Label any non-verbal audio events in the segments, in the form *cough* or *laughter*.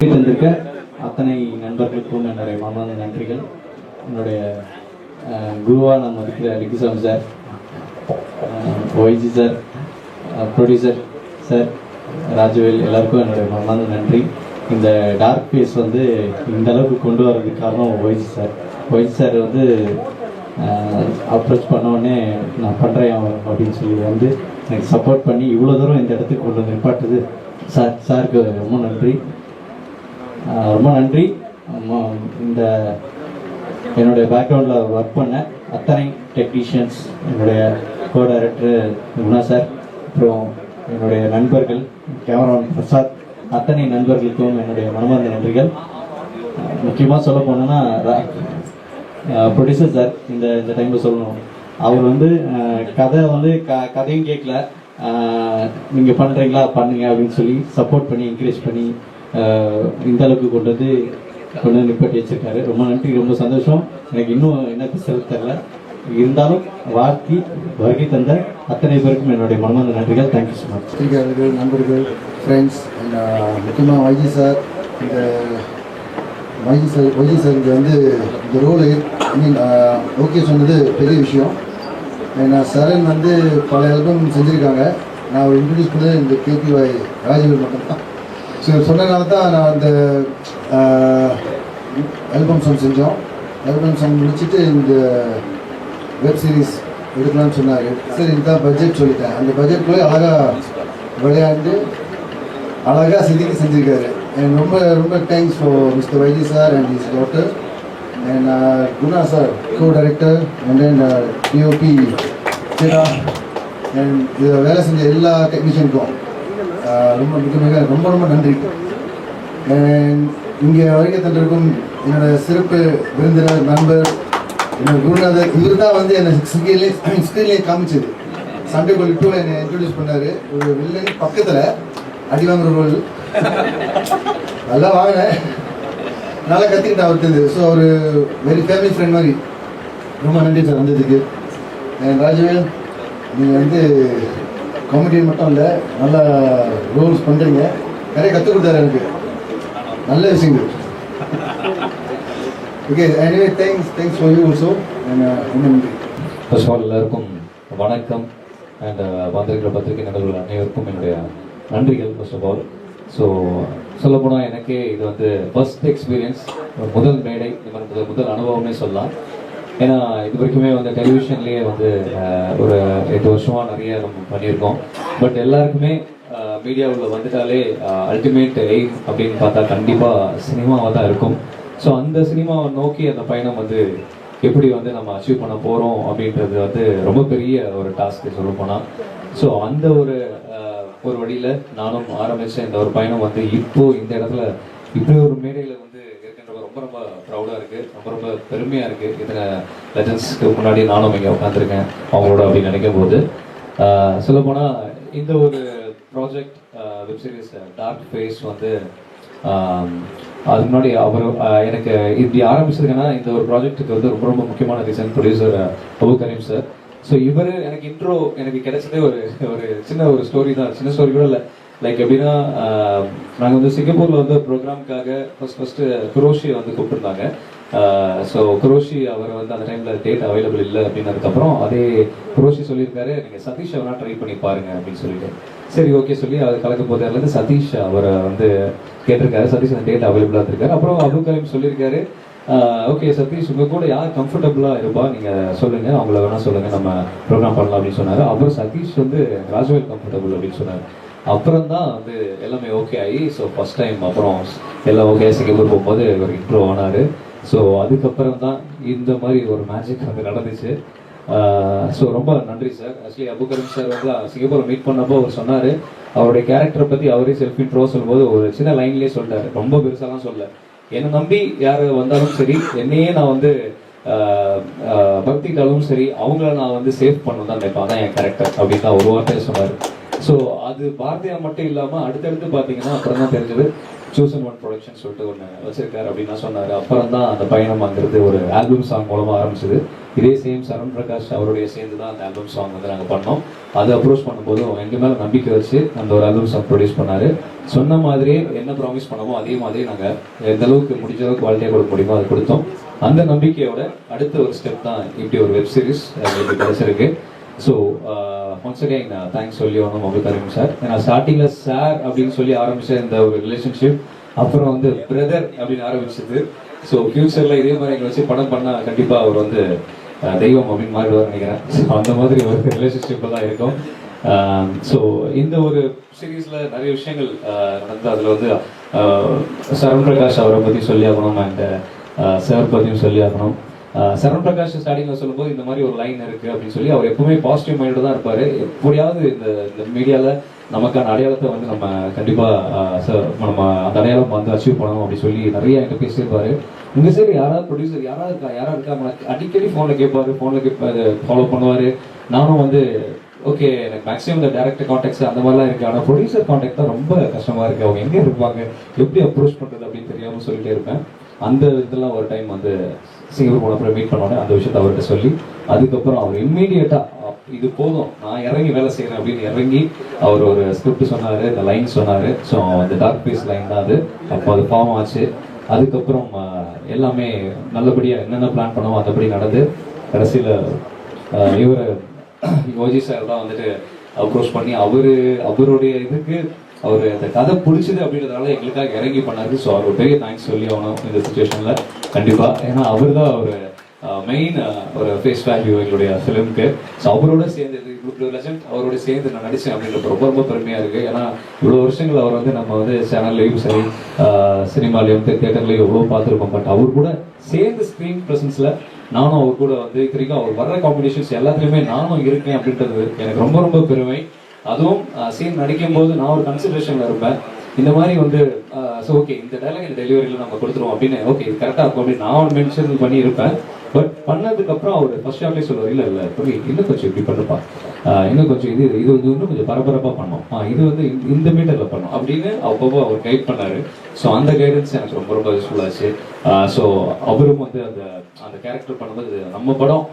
தந்திருக்க அத்தனை நண்பர்களுக்கும் என்னுடைய மனமார்ந்த நன்றிகள். என்னுடைய குருவாக குருவா நான் மதிக்கிற Lingusamy sir YG sir producer sir Rajavel எல்லாருக்கும் என்னுடைய மனமார்ந்த நன்றி. இந்த டார்க் ஃபேஸ் வந்து இந்த அளவுக்கு கொண்டு வரதுக்கு காரணம் ஒய்ஜி சார். ஒய்ஜி சார் வந்து அப்ரோச் பண்ண நான் பண்ணுறேன் அப்படின்னு சொல்லி வந்து எனக்கு சப்போர்ட் பண்ணி இவ்வளோ தூரம் இந்த இடத்துக்கு கொண்டு வந்து நிப்பாட்டுது. சார் சாருக்கு ரொம்ப நன்றி. ரொம்ப நன்றி. இந்த என்னுடைய பேக்ரவுண்டில் ஒர்க் பண்ண அத்தனை டெக்னீஷியன்ஸ் என்னுடைய கோ டைரக்டர் குணா சார் அப்புறம் என்னுடைய நண்பர்கள் கேமராமேன் பிரசாத் அத்தனை நண்பர்களுக்கும் என்னுடைய மனமார்ந்த நன்றிகள். முக்கியமாக சொல்ல போனோன்னா ப்ரொடியூசர் சார் இந்த இந்த டைமில் சொல்லணும். அவர் வந்து கதை வந்து க கதையும் கேட்கல. நீங்கள் பண்ணுறீங்களா பண்ணுங்க அப்படின்னு சொல்லி சப்போர்ட் பண்ணி என்கரேஜ் பண்ணி இந்த அளவுக்கு கொண்டு வந்து கொண்டு வந்து நிப்பாட்டி வச்சிருக்காரு. ரொம்ப நன்றி ரொம்ப சந்தோஷம். எனக்கு இன்னும் என்ன பேசுறது தெரியல. இருந்தாலும் வாழ்த்தி வருகை தந்த அத்தனை பேருக்கும் என்னுடைய மனமார்ந்த நன்றிகள். தேங்க்யூ ஸோ மச் பத்திரிகையாளர்கள் நண்பர்கள் ஃப்ரெண்ட்ஸ் முக்கியமாக வைஜி சார் இந்த வைஜி சார் வைஜி சார் இங்கே வந்து இந்த ரோல் ஐ மீன் ஓகே சொன்னது பெரிய விஷயம். ஏன்னா சரண் வந்து பல ஆல்பம் செஞ்சுருக்காங்க. நான் அவர் இன்ட்ரடியூஸ் பண்ணது இந்த கேபிஒய் மட்டும் மட்டும்தான். ஸோ சொன்னனால தான் நான் அந்த ஆல்பம் சாங் செஞ்சோம். ஆல்பம் சாங் முடிச்சுட்டு இந்த வெப் சீரிஸ் எடுக்கலாம்னு சொன்னார். சரி இதுதான் பட்ஜெட் சொல்லிட்டேன். அந்த பட்ஜெட்குள்ளே அழகாக விளையாண்டு அழகாக செதுக்கி செஞ்சுருக்காரு. அண்ட் ரொம்ப ரொம்ப thanks for mister YG sir and his daughter and Guna sir co director and then DOP and இதில் வேலை செஞ்ச எல்லா டெக்னீஷியனுக்கும் ரொம்ப மிக மிக ரொம்ப ரொம்ப நன்றி. இங்கே வருகை தந்திருக்கும் என்னோட சிறப்பு விருந்தினர் நண்பர் என்னோட குருநாதர். இவர் தான் வந்து என்னை ஸ்கிரீன்லேயே ஸ்கிரீன்லேயே காமிச்சது. சண்டே கோல் டூவில் என்னை இன்ட்ரடியூஸ் பண்ணார். ஒரு வில்லன் பக்கத்தில் அடி வாங்குற ரோல் நல்லா வாங்கினேன். நல்லா கற்றுக்கிட்டேன் அவர்கிட்ட ஸோ ஒரு வெரி ஃபேமிலி ஃப்ரெண்ட் மாதிரி. ரொம்ப நன்றி சார் வந்ததுக்கு. ராஜவேல் நீங்கள் வந்து காமெடி மட்டும் இல்லை நல்லா ரோல்ஸ் பண்ணுறீங்க நிறைய கற்றுக் கொடுத்தாரு எனக்கு. நல்ல விஷயங்கள். Okay anyway thanks thanks for you also first of all எல்லாருக்கும் வணக்கம். அண்ட் uh, வந்திருக்கிற பத்திரிகை நண்பர்கள் அனைவருக்கும் என்னுடைய நன்றிகள் ஃபர்ஸ்ட் ஆஃப் ஆல் ஸோ சொல்லப்போனால் எனக்கே இது வந்து ஃபஸ்ட் எக்ஸ்பீரியன்ஸ் முதல் மேடை இந்த மாதிரி முதல் முதல் அனுபவமே சொல்லலாம். ஏன்னா இது வரைக்குமே வந்து டெலிவிஷன்லேயே வந்து ஒரு எட்டு வருஷமாக நிறைய நம்ம பண்ணியிருக்கோம். பட் எல்லாருக்குமே மீடியாவில் வந்துட்டாலே அல்டிமேட் எய்ம் அப்படின்னு பார்த்தா கண்டிப்பாக சினிமாவாக தான் இருக்கும். ஸோ அந்த சினிமாவை நோக்கி அந்த பயணம் வந்து எப்படி வந்து நம்ம அச்சீவ் பண்ண போகிறோம் அப்படின்றது வந்து ரொம்ப பெரிய ஒரு டாஸ்க் சொல்ல போனால் ஸோ அந்த ஒரு ஒரு வழியில் நானும் ஆரம்பித்த இந்த ஒரு பயணம் வந்து இப்போது இந்த இடத்துல இப்படி ஒரு மேடையில் வந்து ரொம்ப ரொம்ப ப்ரௌடாக இருக்குது ரொம்ப ரொம்ப பெருமையாக இருக்குது இத்தனை லெஜன்ஸ்க்கு முன்னாடி நானும் இங்கே உட்காந்துருக்கேன் அவங்களோட அப்படின்னு நினைக்கும் போது சொல்லப்போனால் இந்த ஒரு project web series dark face வந்து அது முன்னாடி அவர் எனக்கு இப்படி ஆரம்பிச்சதுக்குன்னா இந்த ஒரு ப்ராஜெக்ட்டுக்கு வந்து ரொம்ப ரொம்ப முக்கியமான reason producer Abu Karim sir so இவர் எனக்கு இன்ட்ரோ எனக்கு கிடைச்சதே ஒரு ஒரு சின்ன ஒரு ஸ்டோரி தான். சின்ன ஸ்டோரி கூட இல்லை. லைக் எப்படின்னா நாங்கள் வந்து சிங்கப்பூரில் வந்து ப்ரோக்ராம்க்காக ஃபர்ஸ்ட் ஃபஸ்ட்டு குரோஷியை வந்து கூப்பிட்டுருந்தாங்க. ஸோ குரோஷி அவர் வந்து அந்த டைமில் டேட் அவைலபிள் இல்லை அப்படின்னதுக்கப்புறம் அதே குரோஷி சொல்லியிருக்காரு நீங்கள் சதீஷ் அவனா ட்ரை பண்ணி பாருங்க அப்படின்னு சொல்லிட்டு. சரி ஓகே சொல்லி அது கலக்க போதிலேருந்து சதீஷ் அவரை வந்து கேட்டிருக்காரு. சதீஷ் அந்த டேட் அவைலபிளாக இருந்திருக்காரு. அப்புறம் அப்துல் கலீம் சொல்லியிருக்காரு ஓகே சதீஷ் உங்கள் கூட யார் கம்ஃபர்டபுளாக இருப்பா நீங்கள் சொல்லுங்கள் அவங்கள வேணால் சொல்லுங்கள் நம்ம ப்ரோக்ராம் பண்ணலாம் அப்படின்னு சொன்னார். அப்புறம் சதீஷ் வந்து ராஜவேல் கம்ஃபர்டபுள் அப்படின்னு சொன்னார். அப்புறம் தான் வந்து எல்லாமே ஓகே ஆகி ஸோ ஃபர்ஸ்ட் டைம் அப்புறம் எல்லாம் ஓகே சிங்கப்பூர் போகும்போது இவர் இம்ப்ரூவ் ஆனார். ஸோ அதுக்கப்புறம் தான் இந்த மாதிரி ஒரு மேஜிக் வந்து நடந்துச்சு. ஸோ ரொம்ப நன்றி சார் ஆக்சுவலி அபுகரம் சார் வந்து சிங்கப்பூர் மீட் பண்ணப்போ அவர் சொன்னார். அவருடைய கேரக்டரை பற்றி அவரே செல்ஃப் இன்ட்ரோ சொல்லும்போது ஒரு சின்ன லைன்லேயே சொல்லிட்டாரு. ரொம்ப பெருசாலாம் சொல்ல என்னை நம்பி யார் வந்தாலும் சரி என்னையே நான் வந்து ஆஹ், சரி அவங்கள நான் வந்து சேவ் பண்ணணும் தான் நினைப்பேன். அதான் என் கேரக்டர் அப்படின்னு தான் ஒரு வார்த்தையை சொன்னார். ஸோ அது பாரதியா மட்டும் இல்லாமல் அடுத்தடுத்து பார்த்தீங்கன்னா அப்புறம் தான் தெரிஞ்சது. சூசன் ஒன் ப்ரொடக்ஷன் சொல்லிட்டு ஒன்று வச்சிருக்காரு அப்படின்னு நான் சொன்னார். அப்புறம் தான் அந்த பயணம் அங்கிருந்து ஒரு ஆல்பம் சாங் மூலமாக ஆரம்பிச்சது. இதே சேம் சரண் பிரகாஷ் அவருடைய சேர்ந்து தான் அந்த ஆல்பம் சாங் வந்து நாங்கள் பண்ணோம். அதை அப்ரோச் பண்ணும்போது எங்கள் மேலே நம்பிக்கை வச்சு அந்த ஒரு ஆல்பம் சாங் ப்ரொடியூஸ் பண்ணார். சொன்ன மாதிரியே என்ன ப்ராமிஸ் பண்ணமோ அதே மாதிரி நாங்கள் எந்த அளவுக்கு முடிஞ்ச அளவுக்கு குவாலிட்டியாக கொடுக்க முடியுமோ அது கொடுத்தோம். அந்த நம்பிக்கையோட அடுத்த ஒரு ஸ்டெப் தான் இப்படி ஒரு வெப் சீரிஸ் எங்களுக்கு கிடைச்சிருக்கு. ஸோ ஒன்ஸ் அகைன் தேங்க்ஸ் சொல்லி ஒன்றும் உங்களுக்கு தருங்க சார் ஏன்னா ஸ்டார்டிங்கில் சார் அப்படின்னு சொல்லி ஆரம்பித்த இந்த ஒரு ரிலேஷன்ஷிப் அப்புறம் வந்து பிரதர் அப்படின்னு ஆரம்பிச்சது. ஸோ ஃபியூச்சரில் இதே மாதிரி எங்களை வச்சு படம் பண்ணால் கண்டிப்பாக அவர் வந்து தெய்வம் அப்படின்னு மாறிடுவார் நினைக்கிறேன். ஸோ அந்த மாதிரி ஒரு ரிலேஷன்ஷிப்பில் தான் இருக்கும். ஸோ இந்த ஒரு சீரீஸில் நிறைய விஷயங்கள் நடந்தது நடந்து அதில் வந்து அஹ், சரண் பிரகாஷ் அவரை பற்றி சொல்லி ஆகணும் அண்ட் சார் பற்றியும் சொல்லி ஆகணும். ஆஹ் சரண் பிரகாஷ் ஸ்டார்டிங்கில் சொல்லும்போது இந்த மாதிரி ஒரு லைன் இருக்கு அப்படின்னு சொல்லி அவர் எப்பவுமே பாசிட்டிவ் மைண்டு தான் இருப்பாரு. எப்படியாவது இந்த இந்த மீடியாவில் நமக்கான அடையாளத்தை வந்து நம்ம கண்டிப்பாக சார் நம்ம அந்த அடையாளம் வந்து அச்சீவ் பண்ணணும் அப்படின்னு சொல்லி நிறைய என்கிட்ட பேசியிருப்பாரு. உங்க சைடு யாராவது ப்ரொடியூசர் யாராவது இருக்கா? யாராவது இருக்கா? நம்ம அடிக்கடி ஃபோனில் கேட்பாரு ஃபோனில் கேட்பாரு ஃபாலோ பண்ணுவார். நானும் வந்து ஓகே எனக்கு மேக்ஸிமம் இந்த டேரக்டர் காண்டாக்ட்ஸ் அந்த மாதிரிலாம் இருக்கு. ஆனால் ப்ரொடியூசர் காண்டாக்ட் தான் ரொம்ப கஷ்டமா இருக்கு. அவங்க எங்கே இருப்பாங்க? எப்படி அப்ரோச் பண்றது அப்படின்னு தெரியாம சொல்லிட்டே இருப்பேன். அந்த இதெல்லாம் ஒரு டைம் வந்து சிங்கப்பூர் போனப்புறம் மீட் பண்ணோன்னே அந்த விஷயத்தை அவர்கிட்ட சொல்லி அதுக்கப்புறம் அவர் இம்மீடியட்டாக இது போதும் நான் இறங்கி வேலை செய்கிறேன் அப்படின்னு இறங்கி அவர் ஒரு ஸ்கிரிப்ட் சொன்னார் இந்த லைன் சொன்னார். ஸோ அந்த டார்க் பீஸ் லைன் தான் அது. அப்போ அது ஃபார்ம் ஆச்சு. அதுக்கப்புறம் எல்லாமே நல்லபடியாக என்னென்ன பிளான் பண்ணோமோ அந்தபடி நடந்து கடைசியில் இவர் யோஜி சார் தான் வந்துட்டு அப்ரோச் பண்ணி அவரு அவருடைய இதுக்கு அவர் அந்த கதை பிடிச்சது அப்படின்றதால எங்களுக்காக இறங்கி பண்ணாரு. ஸோ அவர் பெரிய தேங்க்ஸ் சொல்லி ஆகணும் இந்த சுச்சுவேஷனில் கண்டிப்பாக ஏன்னா அவர் தான் ஒரு மெயின் ஒரு ஃபேஸ் வேல்யூ எங்களுடைய ஃபிலிமுக்கு ஸோ அவரோட சேர்ந்து இவ்வளோ லெஜண்ட் அவரோட சேர்ந்து நான் நடித்தேன் அப்படின்றது ரொம்ப ரொம்ப பெருமையாக இருக்குது ஏன்னா இவ்வளோ வருஷங்கள் அவர் வந்து நம்ம வந்து சேனல்லையும் சரி சினிமாலையும் தேட்டர்லையும் எவ்வளோ பார்த்துருக்கோம் பட் அவர் கூட சேர்ந்து ஸ்க்ரீன் ப்ரெசன்ஸில் நானும் அவர் கூட வந்து இத்தனைக்கும் அவர் வர்ற காம்படிஷன்ஸ் எல்லாத்துலேயுமே நானும் இருக்கேன் அப்படின்றது எனக்கு ரொம்ப ரொம்ப பெருமை. அதுவும் சீன் நடிக்கும் போது நான் ஒரு கன்சிடரேஷனில் இருப்பேன். இந்த மாதிரி வந்து ஸோ ஓகே இந்த டைலாக் இந்த டெலிவரியில் நம்ம கொடுத்துருவோம் அப்படின்னு ஓகே இது கரெக்டாக இருக்கும் அப்படின்னு நான் மென்ஷன் பண்ணியிருப்பேன். பட் பண்ணதுக்கப்புறம் அவர் ஃபர்ஸ்ட் ஷாட்லேயே சொல்லுவார் இல்லை இல்லை இப்போ இன்னும் கொஞ்சம் இப்படி பண்ணுப்பா. இன்னும் கொஞ்சம் இது இது வந்து இன்னும் கொஞ்சம் பரபரப்பாக பண்ணோம். ஆ, இது வந்து இந்த- மீட்டரில் பண்ணோம். அப்படின்னு அப்பப்போ அவர் கைட் பண்ணாரு. ஸோ அந்த கைடன்ஸ் எனக்கு ரொம்ப ரொம்ப யூஸ்ஃபுல்லாச்சு ஸோ அவரும் வந்து அந்த அந்த கேரக்டர் பண்ணும்போது நம்ம படம்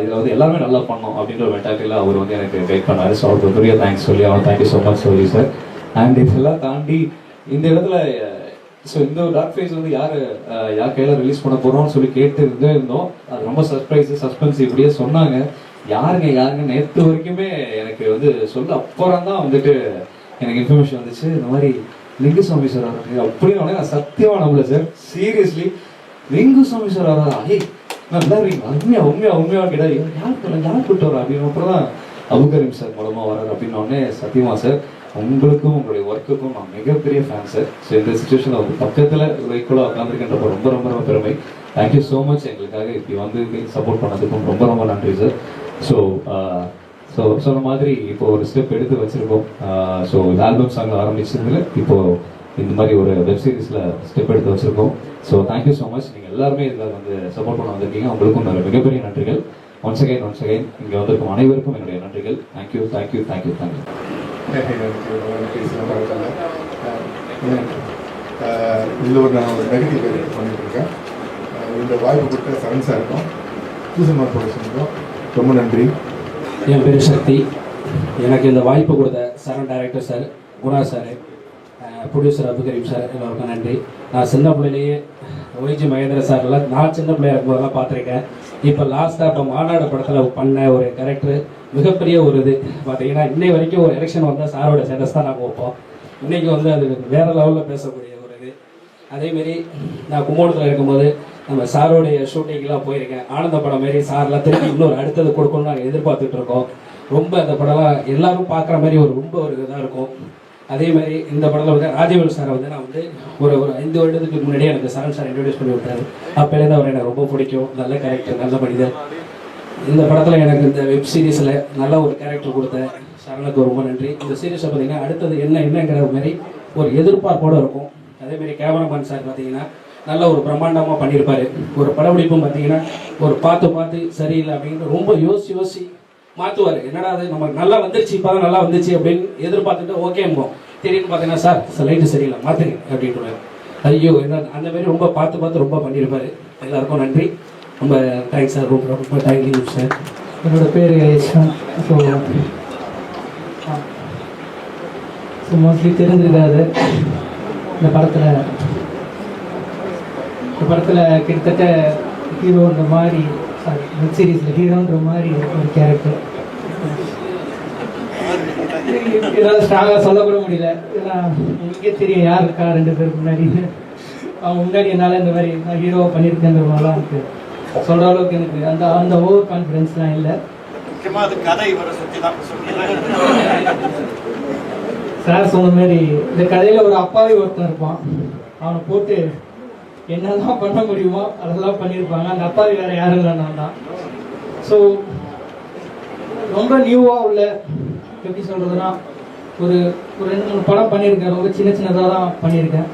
இதில் வந்து எல்லாமே நல்லா பண்ணோம் அப்படின்ற ஒரு மென்டாலிட்டியில் அவர் வந்து எனக்கு கைட் பண்ணாரு. ஸோ அவருக்கு பெரிய தேங்க்ஸ் சொல்லி அவன் தேங்க்யூ ஸோ மச் சொல்லி சார் அண்ட் இதெல்லாம் தாண்டி இந்த இடத்துல ஸோ இந்த ஒரு டார்க் ஃபேஸ் வந்து யார் யார் கையில் ரிலீஸ் பண்ண போகிறோம்னு சொல்லி கேட்டு இருந்தே இருந்தோம் அது ரொம்ப சர்ப்ரைஸ் சஸ்பென்ஸ் இப்படியே சொன்னாங்க. யாருங்க யாருங்க? நேற்று வரைக்குமே எனக்கு வந்து சொல்ல அப்புறம் தான் வந்துட்டு எனக்கு இன்ஃபர்மேஷன் வந்துச்சு. இந்த மாதிரி லிங்குசாமி சார் அவருக்கு. அப்படின்னு நான் சத்தியமாக நம்பல சார் சீரியஸ்லி லிங்குசாமி சார் அவரா? ஏய் நல்லா இருக்கீங்க. உண்மையா உண்மையா உண்மையா கேட்டா யார் யார் கூப்பிட்டு வரா அப்படின்னு அப்புறம் தான் அபுகரீம் சார் மூலமாக வராரு அப்படின்னு உடனே சத்தியமா சார் உங்களுக்கும் உங்களுடைய ஒர்க்குக்கும் நான் மிகப்பெரிய ஃபேன் சார் ஸோ இந்த சுச்சுவேஷனில் பக்கத்தில் ஈக்குவலாக உட்காந்துருக்கின்றப்போ ரொம்ப ரொம்ப ரொம்ப பெருமை. தேங்க்யூ ஸோ மச் எங்களுக்காக இப்படி வந்து சப்போர்ட் பண்ணதுக்கும் ரொம்ப ரொம்ப நன்றி சார் ஸோ ஸோ சொன்ன மாதிரி இப்போ ஒரு ஸ்டெப் எடுத்து வச்சுருக்கோம். ஸோ uh, ஆல்பம் சாங் ஆரம்பிச்சதுல இப்போது இந்த மாதிரி ஒரு வெப் சீரிஸில் ஸ்டெப் எடுத்து வச்சுருக்கோம். ஸோ தேங்க்யூ ஸோ மச் நீங்கள் எல்லாருமே இதில் வந்து சப்போர்ட் பண்ண வந்திருக்கீங்க. உங்களுக்கும் நிறைய மிகப்பெரிய நன்றிகள். ஒன்ஸ் அகைன் ஒன்ஸ் அகைன் இங்கே வந்திருக்கும் அனைவருக்கும் என்னுடைய நன்றிகள். தேங்க்யூ தேங்க்யூ தேங்க்யூ தேங்க்யூ இதில் ஒரு நான் ஒரு நெகட்டிவ் பண்ணிட்டுருக்கேன் இந்த வாய்ப்பு கொடுத்த சரண் சாருக்கும் பூசன்மார் ப்ரொடக்ஷனுக்கும் ரொம்ப நன்றி என் பேர் சக்தி. எனக்கு இந்த வாய்ப்பு கொடுத்த Charan director sir Guna sir producer Abdul sir எல்லோருக்கும் நன்றி. நான் சின்ன பிள்ளையிலேயே ஒய்ஜி மகேந்திர சார்லாம் நான் சின்ன பிள்ளையா இருக்கும்போதெல்லாம் பார்த்துருக்கேன். இப்போ லாஸ்ட்டாக இப்போ மாநாடு படத்தில் பண்ண ஒரு கேரக்டர் மிகப்பெரிய ஒரு இது. பார்த்தீங்கன்னா இன்னை வரைக்கும் ஒரு எலெக்ஷன் வந்தால் சாரோட ஸ்டேட்டஸ் தான் நாங்கள் வைப்போம். இன்னைக்கு வந்து அது வேற லெவலில் பேசக்கூடிய ஒரு இது. அதேமாரி நான் கும்போணத்தில் இருக்கும்போது நம்ம சாரோடைய ஷூட்டிங்லாம் போயிருக்கேன். ஆனந்த படம் மாரி சார்லாம் திருப்பி இன்னொரு அடுத்தது கொடுக்கணும்னு நாங்கள் எதிர்பார்த்துட்டு இருக்கோம். ரொம்ப அந்த படம்லாம் எல்லாரும் பார்க்குற மாதிரி ஒரு ரொம்ப ஒரு இதாக இருக்கும். அதே மாதிரி இந்த படத்தில் வந்து ராஜவேல் சாரை வந்து நான் வந்து ஒரு ஒரு ஐந்து வருடத்துக்கு முன்னாடியே எனக்கு சரண் சார் இன்ட்ரடியூஸ் பண்ணி விட்டாரு அப்போலேருந்து அவர் எனக்கு ரொம்ப பிடிக்கும். நல்ல கேரக்டர் நல்ல மனிதர். இந்த படத்தில் எனக்கு இந்த வெப் சீரிஸில் நல்ல ஒரு கேரக்டர் கொடுத்த சரணுக்கு ரொம்ப நன்றி. இந்த சீரீஸை பார்த்தீங்கன்னா அடுத்தது என்ன என்னங்கிற மாதிரி ஒரு எதிர்பார்ப்போடு இருக்கும். அதேமாரி கேமராமேன் சார் பார்த்தீங்கன்னா நல்ல ஒரு பிரம்மாண்டமாக பண்ணியிருப்பாரு ஒரு படப்பிடிப்பும் பார்த்தீங்கன்னா ஒரு பார்த்து பார்த்து சரியில்லை அப்படின்னு ரொம்ப யோசிச்சு யோசிச்சு மாற்றுவார் என்னடா அது நமக்கு நல்லா வந்துருச்சு இப்போ நல்லா வந்துச்சு அப்படின்னு எதிர்பார்த்துட்டு ஓகேம்போம் திடீர்னு பார்த்தீங்கன்னா சார் லைட்டு சரியில்லை மாற்றுங்க அப்படின்ட்டு ஐயோ என்ன அந்த மாதிரி ரொம்ப பார்த்து பார்த்து ரொம்ப பண்ணியிருப்பாரு எல்லாருக்கும் நன்றி. ரொம்ப தேங்க்ஸ் சார் ரொம்ப ரொம்ப தேங்க்யூ சார் என்னோட பேர் யஷ்வந்த். ஸோ ஸோ மோஸ்ட்லி தெரிஞ்சிருக்காது இந்த படத்தில் இந்த படத்தில் கிட்டத்தட்ட ஹீரோன்ற மாதிரி சாரி வெப் சீரீஸில் ஹீரோன்ற மாதிரி ஒரு கேரக்டர் என்னால் ஸ்ட்ராங்காக சொல்லக்கூட முடியல. ஏன்னா உங்களுக்கே தெரியும் யார் இருக்கா ரெண்டு பேருக்கு முன்னாடி. அவங்க முன்னாடி என்னால் இந்த மாதிரி நான் ஹீரோவாக பண்ணியிருக்கேன்ற மாதிரிலாம் இருக்குது சொல்கிற அளவுக்கு எனக்கு அந்த அந்த ஓவர் கான்ஃபிடென்ஸ்லாம் இல்லை. சார் சொன்ன மாதிரி இந்த கதையில் ஒரு அப்பாவி ஒருத்தன் இருப்பான். அவனை போட்டு என்னெல்லாம் பண்ண முடியுமோ அதெல்லாம் பண்ணியிருப்பாங்க. அந்த அப்பாவி வேற யாரும் இல்லை நான் தான். ஸோ ரொம்ப நியூவாக உள்ள எப்படி சொல்கிறதுனா ஒரு ஒரு ரெண்டு மூணு படம் பண்ணியிருக்கேன். ரொம்ப சின்ன சின்னதாக தான் பண்ணியிருக்கேன்.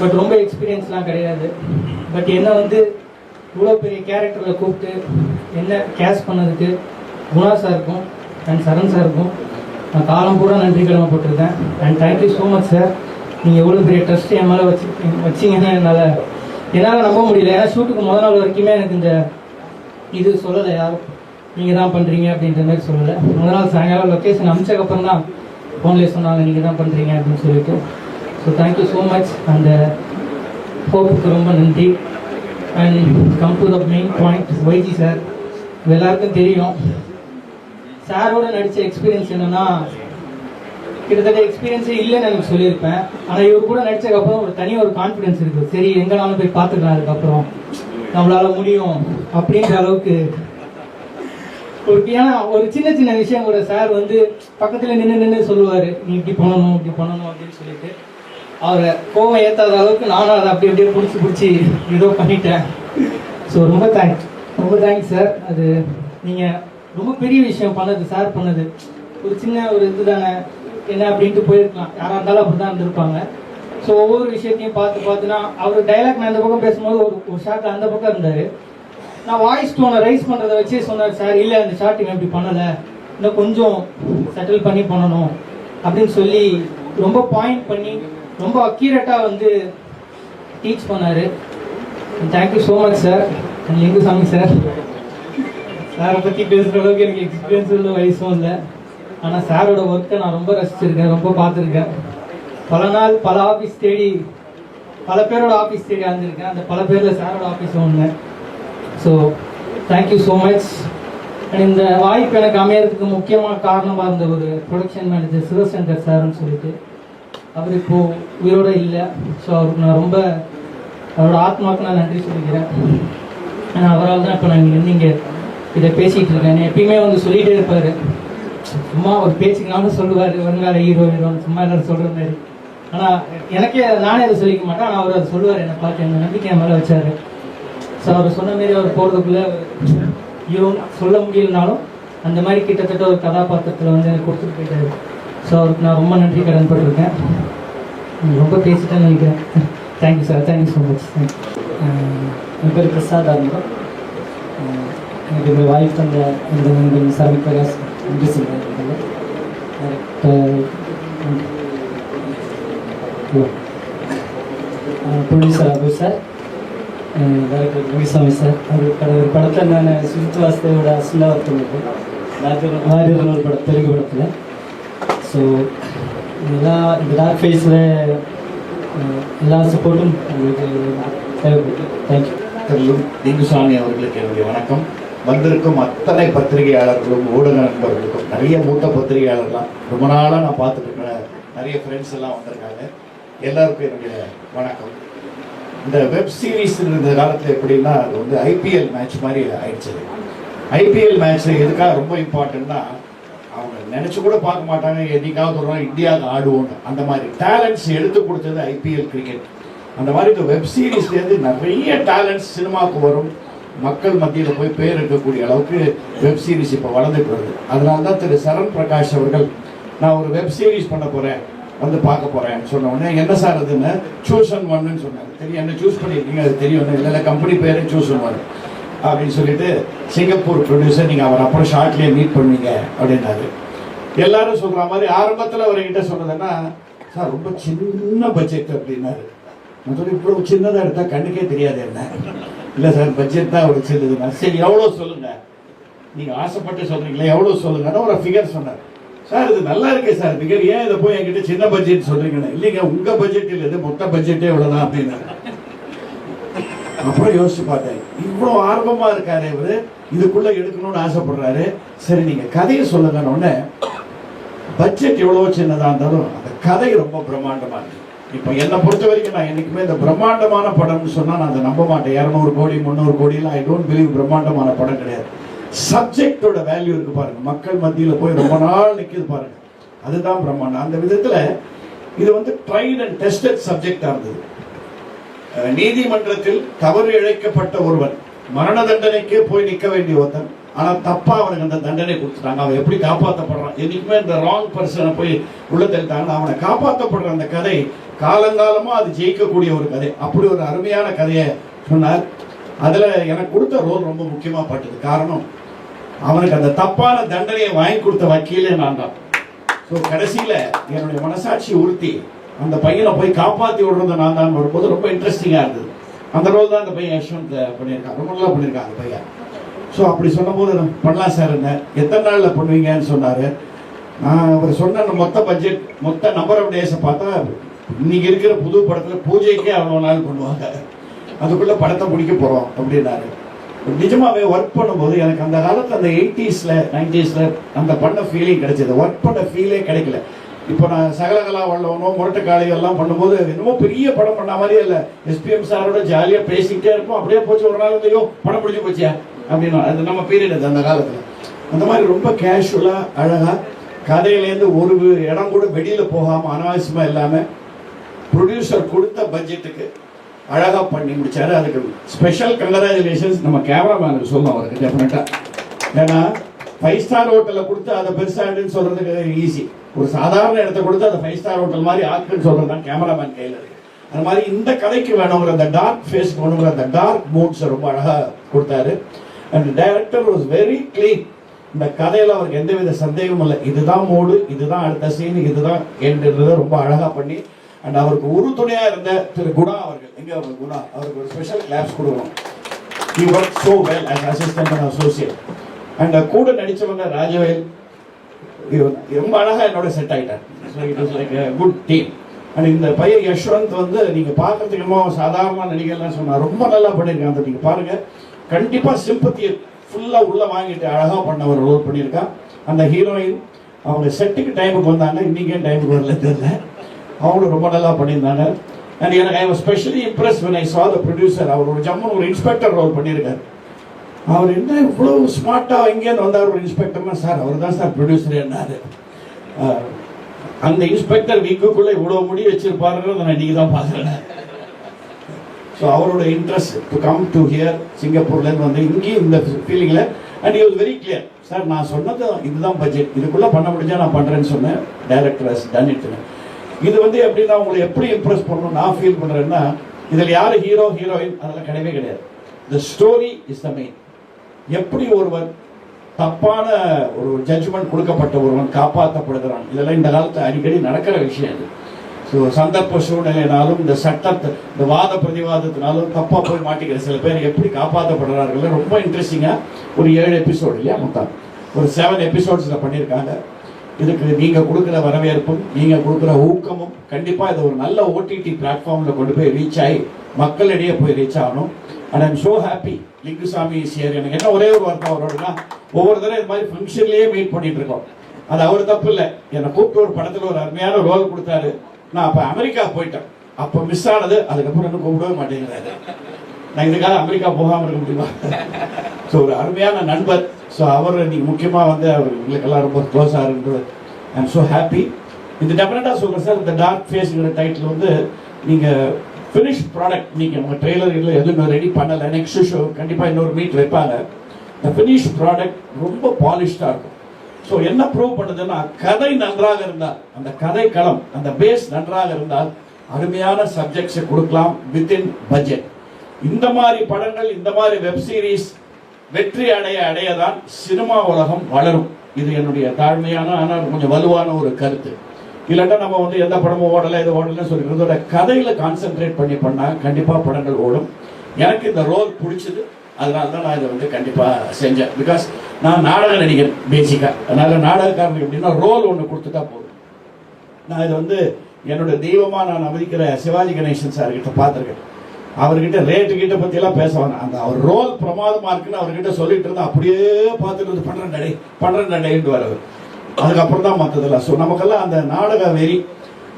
பட் ரொம்ப எக்ஸ்பீரியன்ஸ்லாம் கிடையாது. பட் என்ன வந்து இவ்வளோ பெரிய கேரக்டரில் கூப்பிட்டு என்ன கேஷ் பண்ணதுக்கு குணா சாருக்கும் அண்ட் சரண் சாருக்கும் நான் காலம் பூரா நன்றி கடமை போட்டிருக்கேன் and thank you so much sir நீங்கள் எவ்வளோ பெரிய ட்ரஸ்ட் என் மேலே வச்சு வச்சிங்கன்னா என்னால் என்னால் நம்ப முடியல. ஏன்னா ஷூட்டுக்கு முதல் நாள் வரைக்குமே எனக்கு இந்த இது சொல்லலை யாரும். நீங்கள் தான் பண்ணுறீங்க அப்படின்ற மாதிரி சொல்லலை. முதல் நாள் சாயங்காலம் லொக்கேஷன் அமிச்சக்கப்புறம் தான் ஃபோன்லேயே சொன்னாங்க நீங்கள் தான் பண்ணுறீங்க அப்படின்னு சொல்லிட்டு. ஸோ தேங்க்யூ ஸோ மச் அந்த ஹோப்புக்கு ரொம்ப நன்றி. And come to the main point Vaiji sir இது எல்லாருக்கும் தெரியும். சாரோட நடித்த எக்ஸ்பீரியன்ஸ் என்னென்னா கிட்டத்தட்ட எக்ஸ்பீரியன்ஸே இல்லைன்னு எனக்கு சொல்லியிருப்பேன். ஆனால் இவர் கூட நடிச்சதுக்கப்புறம் ஒரு தனி ஒரு கான்ஃபிடென்ஸ் இருக்குது சரி எங்கனாலும் போய் பார்த்துக்கலாம் அதுக்கப்புறம். நம்மளால முடியும் அப்படின்ற அளவுக்கு. ஒரு ஏன்னா ஒரு சின்ன சின்ன விஷயம் கூட சார் வந்து பக்கத்தில் நின்று நின்று சொல்லுவார். நீ இப்படி பண்ணணும் இப்படி பண்ணணும் அப்படின்னு சொல்லிட்டு. அவரை கோவம் ஏற்றாத அளவுக்கு நானும் அதை அப்படி அப்படியே பிடிச்சி பிடிச்சி ஏதோ பண்ணிட்டேன். ஸோ ரொம்ப தேங்க்ஸ் ரொம்ப தேங்க்ஸ் சார் அது நீங்கள் ரொம்ப பெரிய விஷயம் பண்ணது சார் பண்ணது. ஒரு சின்ன ஒரு இது தானே என்ன அப்படின்ட்டு போயிருக்கலாம். யாராக இருந்தாலும் அப்படி தான் இருந்திருப்பாங்க. ஸோ ஒவ்வொரு விஷயத்தையும் பார்த்து பார்த்துனா அவர் டைலாக் நான் இந்த பக்கம் பேசும்போது ஒரு ஒரு ஷாட்டில் அந்த பக்கம் இருந்தார். நான் வாய்ஸ் டோனை ரைஸ் பண்ணுறதை வச்சே சொன்னார் சார் இல்லை அந்த ஷார்ட் இவன் இப்படி பண்ணலை. இன்னும் கொஞ்சம் செட்டில் பண்ணி பண்ணணும். அப்படின்னு சொல்லி ரொம்ப பாயிண்ட் பண்ணி ரொம்ப அக்யூரேட்டாக வந்து டீச் பண்ணார். Thank you so much sir Lingusamy sir சாரை பற்றி பேசுகிற அளவுக்கு எனக்கு எக்ஸ்பீரியன்ஸ் இல்லை வயசும் இல்லை. ஆனால் சாரோட ஒர்க்கை நான் ரொம்ப ரசிச்சிருக்கேன் ரொம்ப பார்த்துருக்கேன். பல நாள் பல ஆஃபீஸ் தேடி பல பேரோட ஆஃபீஸ் தேடி வந்திருக்கேன் அந்த பல பேரில் சாரோட ஆஃபீஸ் ஒன்று so thank you so much and இந்த வாய்ப்பு எனக்கு அமையறதுக்கு முக்கியமான காரணமாக இருந்த ஒரு ப்ரொடக்ஷன் மேனேஜர் சிவசங்கர் சார்னு சொல்லிட்டு. அவர் இப்போது உயிரோட இல்லை. ஸோ அவருக்கு நான் ரொம்ப அவரோட ஆத்மாவுக்கு நான் நன்றி சொல்லிக்கிறேன். ஏன்னா அவரால் தான் இப்போ நான் இங்கே நின்று இங்கே இதை பேசிகிட்டு இருக்கேன். எப்பயுமே வந்து சொல்லிகிட்டே இருப்பார். சும்மா ஒரு பேச்சுக்குனாலும் சொல்லுவார். வருங்கால ஹீரோ ஹீரோன்னு சும்மா எல்லாரும் சொல்கிற மாதிரி. ஆனால் எனக்கே நானே அதை சொல்லிக்க மாட்டேன். ஆனால் அவர் அதை சொல்லுவார். என்னை பார்த்து என்ன நம்பிக்கை என் மேலே வச்சார். ஸோ அவர் சொன்ன மாரி அவர் போகிறதுக்குள்ளே ஹீரோன்னு சொல்ல முடியலனாலும் அந்த மாதிரி கிட்டத்தட்ட ஒரு கதாபாத்திரத்தில் வந்து எனக்கு கொடுத்துட்டு போயிட்டாரு. ஸோ அவருக்கு நான் ரொம்ப நன்றி கடன் பட்டிருக்கேன் ரொம்ப பேசிட்டேன்னு நினைக்கிறேன். Thank you sir thank you so much என் பேர் பிரசாத் ஆனந்தம். எனக்கு இந்த வாய்ப்பு தந்த இந்த நண்பன் சரவி பிரகாஷ். நன்றி சொல்கிறேன் producer Abu sir director Munisamy sir அவர் பட ஒரு படத்தை நான் சுஜித் வாஸ்தேவோட அசுலா ஒர்க் பண்ணியிருக்கேன் வாரியர் ஒரு படம் தெலுங்கு படத்தில். ஸோ எல்லா இந்த டார்க் ஃபேஸில் எல்லா சப்போர்ட்டும் உங்களுக்கு தேவைப்பட்டு தேங்க்யூ செல்லும் லிங்குசாமி அவர்களுக்கு என்னுடைய வணக்கம். வந்திருக்கும் அத்தனை பத்திரிகையாளர்களும் ஊடக நண்பர்களுக்கும் நிறைய மூத்த பத்திரிகையாளர்லாம் ரொம்ப நாளாக நான் பார்த்துட்டு இருக்கிற நிறைய ஃப்ரெண்ட்ஸ் எல்லாம் வந்திருக்காங்க. எல்லாருக்கும் என்னுடைய வணக்கம். இந்த வெப் சீரிஸ் இருந்த காலத்தில் எப்படின்னா அது வந்து ஐபிஎல் மேட்ச் மாதிரி ஆயிடுச்சு. ஐபிஎல் மேட்ச் எதுக்காக ரொம்ப இம்பார்ட்டன்ட்னா நினைச்சு கூட பார்க்க மாட்டாங்க என்னைக்காவது ஒரு நாள் இந்தியாவுக்கு ஆடுவோம்னு அந்த மாதிரி டேலண்ட்ஸ் எடுத்து கொடுத்தது ஐபிஎல் கிரிக்கெட் அந்த மாதிரி இந்த வெப் சீரிஸ்லேருந்து நிறைய டேலண்ட்ஸ் சினிமாவுக்கு வரும். மக்கள் மத்தியில் போய் பேர் இருக்கக்கூடிய அளவுக்கு வெப் சீரிஸ் இப்போ வளர்ந்துட்டு வருது. அதனால தான் திரு சரண் பிரகாஷ் அவர்கள் நான் ஒரு வெப் சீரிஸ் பண்ண போகிறேன் வந்து பார்க்க போகிறேன் சொன்ன உடனே என்ன சார் அதுன்னு? சூஸ் அண்ட் ஒன்னு சொன்னாங்க தெரியும் என்ன சூஸ் பண்ணியிருக்கீங்க அது தெரியும் இல்லை இல்லை கம்பெனி பேரே சூஸ் அண்ட் ஒன் அப்படின்னு சொல்லிட்டு சிங்கப்பூர் ப்ரொடியூசர் நீங்கள் அவர் அப்புறம் ஷார்ட்லேயே மீட் பண்ணுவீங்க அப்படின்னாரு. எல்லாரும் சொல்ற மாதிரி ஆரம்பத்தில் அவர் சொன்னதுன்னா சார் ரொம்ப சின்ன பட்ஜெட் அப்படின்னாரு. நான் சொல்லி இவ்வளவு சின்னதாக எடுத்தால் கண்ணுக்கே தெரியாது என்ன? இல்லை சார் பட்ஜெட் தான் அவ்வளோ சின்னதுன்னா. சரி எவ்வளோ சொல்லுங்க. நீங்கள் ஆசைப்பட்டு சொல்றீங்களா எவ்வளோ சொல்லுங்கன்னா ஒரு ஃபிகர் சொன்னார். சார் இது நல்லா இருக்கே சார். ஃபிகர் ஏன் இதை போய் என்கிட்ட சின்ன பட்ஜெட் சொல்றீங்கன்னு? இல்லைங்க உங்க பட்ஜெட் இல்லை இது மொத்த பட்ஜெட்டே இவ்வளவுதான் அப்படின்னாரு. அப்புறம் யோசிச்சு பார்த்தேன். இவ்வளோ ஆர்வமா இருக்காரு இவரு. இதுக்குள்ள எடுக்கணும்னு ஆசைப்படுறாரு. சரி நீங்க கதையை சொல்லுங்கன்னு உடனே பட்ஜெட் எவ்வளோ சின்னதாக இருந்தாலும் அந்த கதை ரொம்ப பிரம்மாண்டமாக இருக்குது இப்போ என்னை பொறுத்த வரைக்கும் நான் என்றைக்குமே இந்த பிரம்மாண்டமான படம்னு சொன்னால் நான் அதை நம்ப மாட்டேன். இரநூறு கோடி முந்நூறு கோடிலாம் ஐ டோன்ட் பிலீவ் பிரம்மாண்டமான படம் கிடையாது. சப்ஜெக்டோட வேல்யூ இருக்கு பாருங்க. மக்கள் மத்தியில் போய் ரொம்ப நாள் நிற்கிது பாருங்க. அதுதான் பிரம்மாண்டம். அந்த விதத்தில் இது வந்து ட்ரைட் அண்ட் டெஸ்டட் சப்ஜெக்டாக இருந்தது. நீதிமன்றத்தில் தவறு இழைக்கப்பட்ட ஒருவன் மரண தண்டனைக்கே போய் நிற்க வேண்டிய ஒருத்தன் ஆனால் தப்பாக அவனுக்கு அந்த தண்டனை கொடுத்துட்டாங்க. அவன் எப்படி காப்பாற்றப்படுறான் எதுக்குமே இந்த ராங் பர்சனை போய் உள்ள தள்ளிட்டாங்க அவனை காப்பாற்றப்படுற அந்த கதை காலங்காலமாக அது ஜெயிக்கக்கூடிய ஒரு கதை. அப்படி ஒரு அருமையான கதையை சொன்னார். அதில் எனக்கு கொடுத்த ரோல் ரொம்ப முக்கியமாக பட்டது. காரணம் அவனுக்கு அந்த தப்பான தண்டனையை வாங்கி கொடுத்த வக்கீலே நான் தான். ஸோ கடைசியில என்னுடைய மனசாட்சி உறுத்தி அந்த பையனை போய் காப்பாற்றி விடுறத நான் தான். வரும்போது ரொம்ப இன்ட்ரெஸ்டிங்காக இருந்தது. அந்த ரோல் தான் அந்த பையன் யஷ்வந்த் பண்ணியிருக்கான். ரொம்ப நல்லா பண்ணியிருக்கான் அந்த பையன். ஸோ அப்படி சொன்னபோது பண்ணலாம் சார் என்ன? எத்தனை நாளில் பண்ணுவீங்கன்னு சொன்னார். நான் அவர் சொன்ன மொத்த பட்ஜெட் மொத்த நம்பர் ஆஃப் டேஸை பார்த்தா இன்னைக்கு இருக்கிற புது படத்தில் பூஜைக்கே அவ்வளோ நாள் பண்ணுவாங்க. அதுக்குள்ளே படத்தை முடிக்க போகிறோம் அப்படின்னாரு. நிஜமாவே ஒர்க் பண்ணும்போது எனக்கு அந்த காலத்தில் அந்த எயிட்டிஸில் நைன்டிஸில் அந்த பண்ண ஃபீலிங் கிடைச்சது. ஒர்க் பண்ண ஃபீலே கிடைக்கல. இப்போ நான் சகலகலா வல்லவனோ முரட்டுக்காளி எல்லாம் பண்ணும்போது என்னமோ பெரிய படம் பண்ண மாதிரியே இல்லை. எஸ்பிஎம் சாரோட ஜாலியாக பேசிக்கிட்டே இருப்போம். அப்படியே போச்சு. ஒரு நாள் இல்லையோ படம் முடிஞ்சு போச்சியா அப்படின்னு அது நம்ம பீரியட் அது அந்த காலத்தில். அந்த மாதிரி ரொம்ப கேஷுவலாக அழகாக கதையிலேருந்து ஒரு இடம் கூட வெளியில் போகாமல் அனாவசியமாக இல்லாமல் ப்ரொடியூசர் கொடுத்த பட்ஜெட்டுக்கு அழகாக பண்ணி முடிச்சாரு. அதுக்கு ஸ்பெஷல் கங்க்ராச்சுலேஷன்ஸ் நம்ம கேமராமேனுக்கு சொல்லணும் அவருக்கு டெஃபினட்டாக ஏன்னா ஃபைவ் ஸ்டார் ஹோட்டலில் கொடுத்து அதை பெருசாகிடுன்னு சொல்கிறதுக்கு ஈஸி ஒரு சாதாரண இடத்த கொடுத்து அதை ஃபைவ் ஸ்டார் ஹோட்டல் மாதிரி ஆக்குன்னு சொல்கிறது தான் கேமராமேன் கையில் இருக்குது அது மாதிரி இந்த கதைக்கு வேணுங்கிற அந்த டார்க் ஃபேஸ் வேணுங்கிற அந்த டார்க் மூட்ஸை ரொம்ப அழகாக கொடுத்தாரு. And director was very clean இந்த கதையில அவருக்கு எந்தவித சந்தேகமும் இல்லை. இதுதான் மூடு இதுதான் அடுத்த சீன் இதுதான் என்றதை ரொம்ப அழகா பண்ணி அண்ட் அவருக்கு உறுதுணையா இருந்த திரு குணா அவர்கள். எங்க அவர் குணா? அவருக்கு ஒரு ஸ்பெஷல் கிளாப்ஸ் கொடுக்கணும். He work so well as assistant and associate and கூட நடிச்சவங்க ராஜவேல் ரொம்ப அழகா என்னோட செட் ஆயிட்டார். It like good team and இந்த பையன் யஷ்வந்த் வந்து நீங்க பார்க்கறதுக்கு என்னமோ சாதாரண நடிகர்லாம் சொன்னா ரொம்ப நல்லா பண்ணியிருக்காங்க. நீங்கள் பாருங்கள் கண்டிப்பாக சிம்பத்தியை ஃபுல்லாக உள்ளே வாங்கிட்டு அழகாக பண்ண ரோல் பண்ணியிருக்கான் அந்த ஹீரோயின் அவங்க செட்டுக்கு டைமுக்கு வந்தாங்க இன்றைக்கே டைமுக்கு வரல தெரியல. அவங்களும் ரொம்ப நல்லா பண்ணியிருந்தாங்க. அண்ட் எனக்கு I was specially impress when I saw the producer அவர் ஒரு ஜம்முன்னு ஒரு இன்ஸ்பெக்டர் ரோல் பண்ணியிருக்காரு. அவர் என்ன இவ்வளோ ஸ்மார்ட்டாக எங்கேருந்து வந்தார் ஒரு இன்ஸ்பெக்டர்னா சார் அவர் தான் சார் ப்ரொடியூசர் என்னார். அந்த இன்ஸ்பெக்டர் வீக்குக்குள்ளே இவ்வளோ முடி வச்சிருப்பாருன்னு நான் இன்னைக்கு தான் பார்க்குறேன். ஸோ அவரோட interest to come to here சிங்கப்பூர்லேருந்து வந்து இங்கேயும் இந்த ஃபீலிங்கில் and you very clear sir நான் சொன்னது இதுதான் பட்ஜெட் இதுக்குள்ளே பண்ண முடிஞ்சால் நான் பண்ணுறேன்னு சொன்னேன். டேரக்டர் ஹஸ் டன் இட் இது வந்து எப்படின்னா உங்களை எப்படி இம்ப்ரெஸ் பண்ணணும் நான் ஃபீல் பண்ணுறேன்னா இதில் யார் ஹீரோ ஹீரோயின் அதெல்லாம் கிடையவே கிடையாது. The story is the main எப்படி ஒருவர் தப்பான ஒரு ஜட்ஜ்மெண்ட் கொடுக்கப்பட்ட ஒருவன் காப்பாற்றப்படுகிறான் இதெல்லாம் இந்த காலத்தில் அடிக்கடி நடக்கிற விஷயம் இது. ஸோ சந்தர்ப்ப சூழ்நிலையினாலும் இந்த சட்டத்தை இந்த வாத பிரதிவாதத்தினாலும் தப்பாக போய் மாட்டிக்கிற சில பேர் எப்படி காப்பாற்றப்படுறார்கள் ரொம்ப இன்ட்ரெஸ்டிங்காக ஒரு ஏழு எபிசோடு இல்லையா மொத்தம்? ஒரு செவன் எபிசோட்ஸில் பண்ணியிருக்காங்க. இதுக்கு நீங்கள் கொடுக்குற வரவேற்பும் நீங்கள் கொடுக்குற ஊக்கமும் கண்டிப்பாக இது ஒரு நல்ல ஓடிடி பிளாட்ஃபார்மில் கொண்டு போய் ரீச் ஆகி மக்களிடையே போய் ரீச் ஆகணும். And I'm so happy Lingusamy sir எனக்கு என்ன ஒரே ஒரு வருத்தம் அவரோடனா ஒவ்வொரு தடவை இது மாதிரி ஃபங்க்ஷன்லேயே மீட் பண்ணிட்டு இருக்கோம். அது அவர் தப்பு இல்லை. என்னை கூப்பிட்டு ஒரு படத்தில் ஒரு அருமையான ரோல் கொடுத்தாரு. நான் அப்ப அமெரிக்கா போயிட்டேன். அப்ப மிஸ் ஆனது அதுக்கப்புறம் இன்னும் கூப்பிடவே மாட்டேங்கிறாரு. நான் இதுக்காக அமெரிக்கா போகாம இருக்க முடியுமா? *laughs* ஸோ ஒரு அருமையான நண்பர். ஸோ அவர் இன்னைக்கு முக்கியமா வந்து அவர் எங்களுக்கெல்லாம் ரொம்ப க்ளோஸாக இருந்து ஐ எம் ஸோ ஹாப்பி இந்த டெஃபினட்டா சொல்றேன் சார் இந்த டார்க் ஃபேஸ்ங்கிற டைட்டில் வந்து நீங்க ஃபினிஷ் ப்ராடக்ட் நீங்கள் உங்கள் ட்ரெய்லர் இல்லை எதுவும் ரெடி பண்ணலை. நெக்ஸ்ட் ஷோ கண்டிப்பாக இன்னொரு மீட் வைப்பாங்க. இந்த ஃபினிஷ் ப்ராடக்ட் ரொம்ப பாலிஷ்டாக இருக்கும். ஸோ என்ன ப்ரூவ் பண்ணுதுன்னா கதை நன்றாக இருந்தால் அந்த கதை களம் அந்த பேஸ் நன்றாக இருந்தால் அருமையான சப்ஜெக்ட்ஸை கொடுக்கலாம் வித்தின் பட்ஜெட் இந்த மாதிரி படங்கள் இந்த மாதிரி வெப் சீரிஸ் வெற்றி அடைய அடையதான் சினிமா உலகம் வளரும். இது என்னுடைய தாழ்மையான ஆனால் கொஞ்சம் வலுவான ஒரு கருத்து. இல்லாட்டா நம்ம வந்து எந்த படமும் ஓடலை இது ஓடலன்னு சொல்லிக்கிறதோட கதையில கான்சென்ட்ரேட் பண்ணி பண்ணால் கண்டிப்பாக படங்கள் ஓடும். எனக்கு இந்த ரோல் பிடிச்சது. அதனால தான் நான் இதை வந்து கண்டிப்பாக செஞ்சேன். பிகாஸ் நான் நாடக நடிகர் பேசிக்காக அதனால் நாடகக்காரனுக்கு எப்படின்னா ரோல் ஒன்று கொடுத்துட்டா போதும். நான் இதை வந்து என்னோட தெய்வமாக நான் மதிக்கிற சிவாஜி கணேசன் சார் கிட்ட பார்த்துருக்கேன். அவர்கிட்ட ரேட்டு கிட்ட பற்றியெல்லாம் பேசுவாங்க பேச வேணாம். அந்த அவர் ரோல் பிரமாதமாக இருக்குன்னு அவர்கிட்ட சொல்லிட்டு இருந்தா அப்படியே பார்த்துட்டு வந்து பண்றேன் நடை பண்ணுற நடைன்னு வரவர் அதுக்கப்புறம் தான் மற்றதெல்லாம் ஸோ நமக்கெல்லாம் அந்த நாடக வெறி